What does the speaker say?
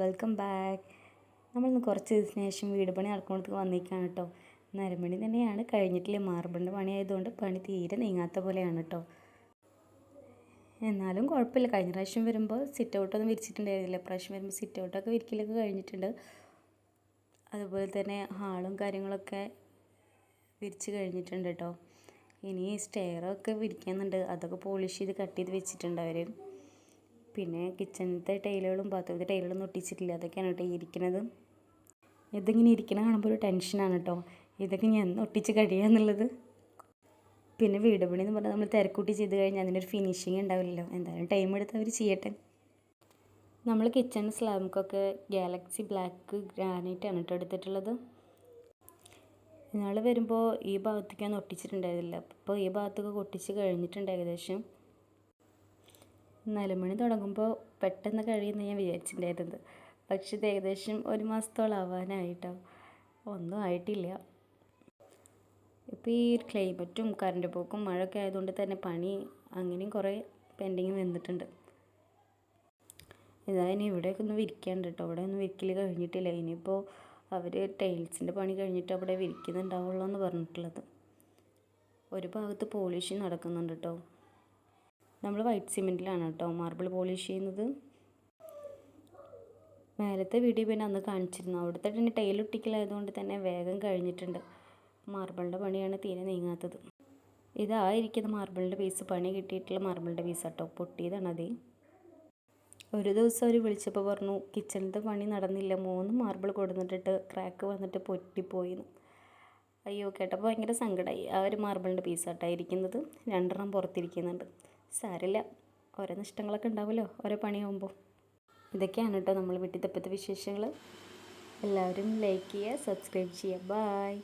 Welcome back. നമ്മളിന്ന് കുറച്ച് ദിവസത്തിന് ശേഷം വീട് പണി നടക്കുന്നിടത്തേക്ക് വന്നിരിക്കുകയാണ് കേട്ടോ. നരമണി തന്നെയാണ് കഴിഞ്ഞിട്ടില്ല? മാർബിളിന്റെ പണി ആയതുകൊണ്ട് പണി തീരെ നീങ്ങാത്ത പോലെയാണ് കേട്ടോ. എന്നാലും കുഴപ്പമില്ല. കഴിഞ്ഞ പ്രാവശ്യം വരുമ്പോൾ സിറ്റ് ഔട്ടൊന്നും വിരിച്ചിട്ടുണ്ടായിരുന്നില്ല. പ്രാവശ്യം വരുമ്പോൾ സിറ്റ് ഔട്ടൊക്കെ വിരിക്കലൊക്കെ കഴിഞ്ഞിട്ടുണ്ട്. അതുപോലെ തന്നെ ഹാളും കാര്യങ്ങളൊക്കെ വിരിച്ച് കഴിഞ്ഞിട്ടുണ്ട് കേട്ടോ. ഇനി സ്റ്റെയറൊക്കെ വിരിക്കുന്നുണ്ട് അതൊക്കെ പോളിഷ് ചെയ്ത് കട്ട് ചെയ്ത് വെച്ചിട്ടുണ്ട് അവർ പിന്നെ കിച്ചണത്തെ ടൈലുകളും ബാത്റൂമത്തെ ടൈലുകളൊന്നും ഒട്ടിച്ചിട്ടില്ല. അതൊക്കെയാണ് കേട്ടോ ഇരിക്കുന്നത് ഇതിങ്ങനെ ഇരിക്കണ കാണുമ്പോൾ ഒരു ടെൻഷനാണ് കേട്ടോ. ഇതൊക്കെ ഞാൻ ഒട്ടിച്ച് കഴിയുക എന്നുള്ളത്. പിന്നെ വീട് പണി എന്ന് പറഞ്ഞാൽ നമ്മൾ തിരക്കൂട്ടി ചെയ്ത് കഴിഞ്ഞാൽ അതിനൊരു ഫിനിഷിങ് ഉണ്ടാവില്ലല്ലോ. എന്തായാലും ടൈം എടുത്ത് അവർ ചെയ്യട്ടെ. നമ്മൾ കിച്ചൺ സ്ലാബിക്കൊക്കെ ഗാലക്സി ബ്ലാക്ക് ഗ്രാനൈറ്റ് ആണ് കേട്ടോ എടുത്തിട്ടുള്ളത്. നാളെ വരുമ്പോൾ ഈ ഭാഗത്തേക്കാണ് ഒട്ടിച്ചിട്ടുണ്ടായിരുന്നില്ല. അപ്പോൾ ഈ ഭാഗത്തൊക്കെ ഒട്ടിച്ച് കഴിഞ്ഞിട്ടുണ്ട് ഏകദേശം. നാലുമണി തുടങ്ങുമ്പോൾ പെട്ടെന്ന് കഴിയുമെന്ന് ഞാൻ വിചാരിച്ചിട്ടുണ്ടായിരുന്നത്. പക്ഷേ ഇത് ഏകദേശം ഒരു മാസത്തോളം ആവാനായിട്ടോ. ഒന്നും ആയിട്ടില്ല. ഇപ്പോൾ ഈ ക്ലൈമറ്റും കറണ്ട് പോക്കും മഴയൊക്കെ ആയതുകൊണ്ട് തന്നെ പണി അങ്ങനെയും കുറേ പെൻഡിങ് വന്നിട്ടുണ്ട്. ഇതായി ഇവിടെയൊക്കെ ഒന്ന് വിരിക്കാണ്ട് കേട്ടോ. അവിടെ ഒന്നും വിരിക്കൽ കഴിഞ്ഞിട്ടില്ല. ഇനിയിപ്പോൾ അവർ ടൈൽസിന്റെ പണി കഴിഞ്ഞിട്ട് അവിടെ വിരിക്കുന്നുണ്ടാവുള്ളൂ എന്ന് പറഞ്ഞിട്ടുള്ളത്. ഒരു ഭാഗത്ത് പോളിഷ് നടക്കുന്നുണ്ട് കേട്ടോ. നമ്മൾ വൈറ്റ് സിമെന്റിലാണ് കേട്ടോ. മാർബിൾ പോളിഷ് ചെയ്യുന്നത്. മേലത്തെ വീഡിയോ പിന്നെ അന്ന് കാണിച്ചിരുന്നു. അവിടുത്തെ തന്നെ ടൈലൊട്ടിക്കലായതുകൊണ്ട് തന്നെ വേഗം കഴിഞ്ഞിട്ടുണ്ട്. മാർബിളിന്റെ പണിയാണ് തീരെ നീങ്ങാത്തത്. ഇതായിരിക്കുന്ന മാർബിളിന്റെ പീസ് പണി കിട്ടിയിട്ടുള്ള മാർബിളിന്റെ പീസ് കേട്ടോ പൊട്ടിയതാണത് ഒരു ദിവസം അവർ വിളിച്ചപ്പോൾ പറഞ്ഞു കിച്ചണിന്റെ പണി നടന്നില്ല. മൂന്ന് മാർബിൾ കൊടുത്തിട്ടിട്ട് ക്രാക്ക് വന്നിട്ട് പൊട്ടിപ്പോയിന്ന്. അയ്യോ കേട്ടപ്പോൾ ഭയങ്കര സങ്കടമായി ആ ഒരു മാർബിളിന്റെ പീസാട്ടായിരിക്കുന്നത് രണ്ടെണ്ണം പുറത്തിരിക്കുന്നുണ്ട്. സാരില്ല ഓരോ നഷ്ടങ്ങളൊക്കെ ഉണ്ടാവുമല്ലോ ഓരോ പണിയാകുമ്പോൾ ഇതൊക്കെയാണ് കേട്ടോ നമ്മൾ വീട്ടിൽ തപ്പത്തെ വിശേഷങ്ങൾ എല്ലാവരും ലൈക്ക് ചെയ്യുക സബ്സ്ക്രൈബ് ചെയ്യുക. ബായ്